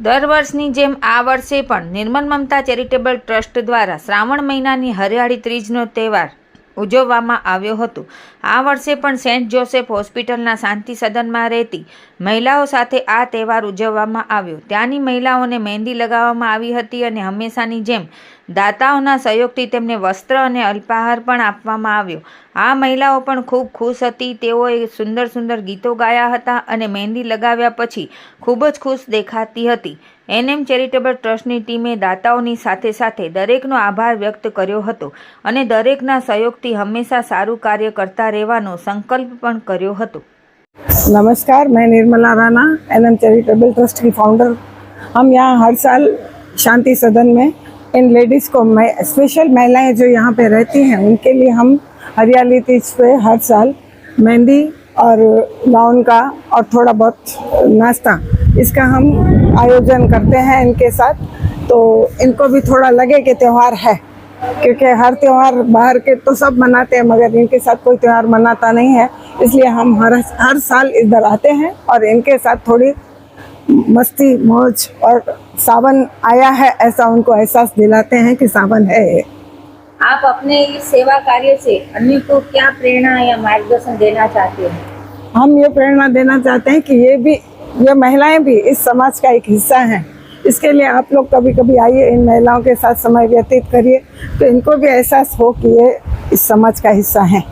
દર વર્ષની જેમ આ વર્ષે પણ નિર્મલ મમતા ચેરિટેબલ ટ્રસ્ટ દ્વારા શ્રાવણ મહિનાની હરિયાળી ત્રીજનો તહેવાર ઉજવવામાં આવ્યો હતો. આ વર્ષે પણ સેન્ટ જોસેફ હોસ્પિટલના શાંતિ સદનમાં રહેતી મહિલાઓ સાથે આ તહેવાર ઉજવવામાં આવ્યો. ત્યાંની મહિલાઓને મહેંદી લગાવવામાં આવી હતી અને હંમેશાની જેમ દાતાઓના સહયોગથી તેમને વસ્ત્ર અને અલ્પાહાર પણ આપવામાં આવ્યો આ મહિલાઓ પણ ખૂબ ખુશ હતી તેઓએ સુંદર સુંદર ગીતો ગાયા હતા અને મહેંદી લગાવ્યા પછી ખૂબ જ ખુશ દેખાતી હતી એનએમ ચેરિટેબલ ટ્રસ્ટની ટીમે દાતાઓની સાથે સાથે દરેકનો આભાર વ્યક્ત કર્યો હતો અને દરેકના સહયોગથી હંમેશા સારું કાર્ય કરતા રહેવાનો સંકલ્પ પણ કર્યો હતો नमस्कार मैं Nirmala Rana N charitable trust की फाउंडर हम यहाँ हर साल शांति सदन में इन लेडीज़ को मैं स्पेशल महिलाएँ जो यहाँ पे रहती हैं, उनके लिए हम हरियाली तीज पे हर साल मेहंदी और गाउन का और थोड़ा बहुत नाश्ता, इसका हम आयोजन करते हैं इनके साथ। तो इनको भी थोड़ा लगे कि त्यौहार है, क्योंकि हर त्यौहार बाहर के तो सब मनाते हैं, मगर इनके साथ कोई त्यौहार मनाता नहीं है। इसलिए हम हर हर साल इधर आते हैं और इनके साथ थोड़ी मस्ती मौज और सावन आया है ऐसा उनको एहसास दिलाते हैं कि सावन है। आप अपने सेवा कार्य से अन्य को क्या प्रेरणा या मार्गदर्शन देना चाहते हैं? हम ये प्रेरणा देना चाहते हैं कि ये भी ये महिलाएँ भी इस समाज का एक हिस्सा हैं। इसके लिए आप लोग कभी कभी आइए इन महिलाओं के साथ समय व्यतीत करिए तो इनको भी एहसास हो कि ये इस समाज का हिस्सा हैं।